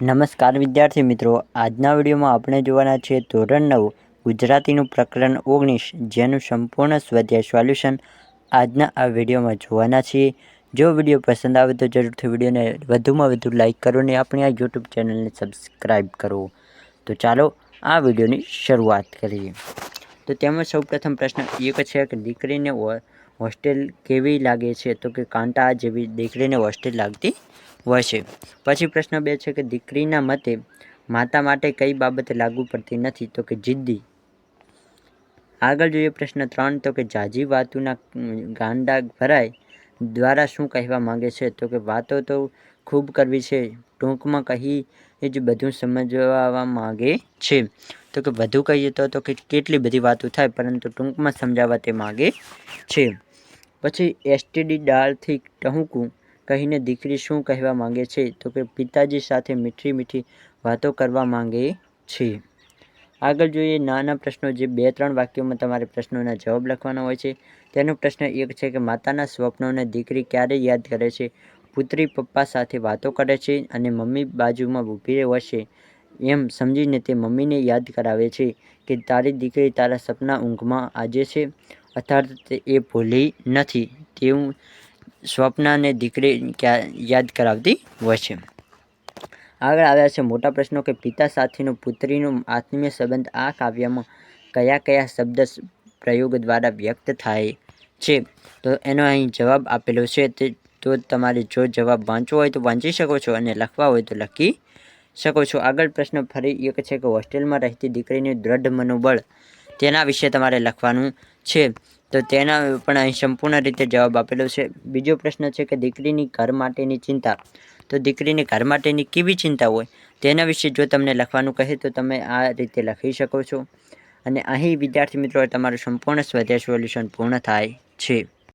નમસ્કાર વિદ્યાર્થી મિત્રો, આજના વિડીયોમાં આપણે જોવાના છીએ ધોરણ નવ, ગુજરાતીનું પ્રકરણ ઓગણીસ, જેનું સંપૂર્ણ સ્વાધ્યાય સોલ્યુશન આજના આ વિડીયોમાં જોવાના છીએ. જો વીડિયો પસંદ આવે તો જરૂરથી વિડીયોને વધુમાં વધુ લાઇક કરો અને આપણી આ યુટ્યુબ ચેનલને સબસ્ક્રાઈબ કરો. તો ચાલો આ વિડીયોની શરૂઆત કરીએ. તો તેમાં સૌપ્રથમ પ્રશ્ન એક છે કે દીકરીને હોસ્ટેલ કેવી લાગે છે? તો કે કાંટા જેવી દીકરીને હોસ્ટેલ લાગતી છે પછી પ્રશ્ન બે છે કે દીકરીના મતે માતા માટે કઈ બાબત લાગુ પડતી નથી તો કે જિદ્દી? આગળ જોઈએ પ્રશ્ન ત્રણ તો કે જાજી વાતુના ગાંડા ભરાય દ્વારા શું કહેવા માંગે છે? તો કે વાતો તો ખૂબ કરવી છે, ટૂંકમાં કહી એ જ બધું સમજવા માંગે છે. તો કે વધુ કહીએ તો તો કે કેટલી બધી વાતો થાય પરંતુ ટૂંકમાં સમજાવવા તે માગે છે. પછી એસટીડી ડાળથી ટહુકું કહીને દીકરી શું કહેવા માંગે છે? તો કે પિતાજી સાથે મીઠી મીઠી વાતો કરવા માંગે છે. આગળ જોઈએ નાના પ્રશ્નો, જે બે ત્રણ વાક્યોમાં તમારે પ્રશ્નોના જવાબ લખવાના હોય છે. તેનો પ્રશ્ન એક છે કે માતાના સ્વપ્નોને દીકરી ક્યારે યાદ કરે છે? પુત્રી પપ્પા સાથે વાતો કરે છે અને મમ્મી બાજુમાં ઊભી રહેશે એમ સમજીને તે મમ્મીને યાદ કરાવે છે કે તારી દીકરી તારા સપના ઊંઘમાં આજે છે. અર્થાત એ ભૂલી નથી. તેવું સ્વપ્નાને દીકરી યાદ કરાવતી હોય છે. આગળ આવ્યા છે મોટા પ્રશ્નો કે પિતા સાથેનો પુત્રીનો આત્મીય સંબંધ આ કાવ્યમાં કયા કયા શબ્દ પ્રયોગ દ્વારા વ્યક્ત થાય છે? તો એનો અહીં જવાબ આપેલો છે તે તો તમારે જો જવાબ વાંચવો હોય તો વાંચી શકો છો અને લખવા હોય તો લખી શકો છો. આગળ પ્રશ્ન ફરી એક છે કે હોસ્ટેલમાં રહેતી દીકરીનું દ્રઢ મનોબળ તેના વિશે તમારે લખવાનું છે. તો તેના પણ અહીં સંપૂર્ણ રીતે જવાબ આપેલો છે. બીજો પ્રશ્ન છે કે દીકરીની ઘર માટેની ચિંતા. તો દીકરીની ઘર માટેની કેવી ચિંતા હોય? તેના વિશે જો તમને લખવાનું કહે તો તમે આ રીતે લખી શકો છો. અને અહીં વિદ્યાર્થી મિત્રો, તમારું સંપૂર્ણ સ્વદેશ સોલ્યુશન પૂર્ણ થાય છે.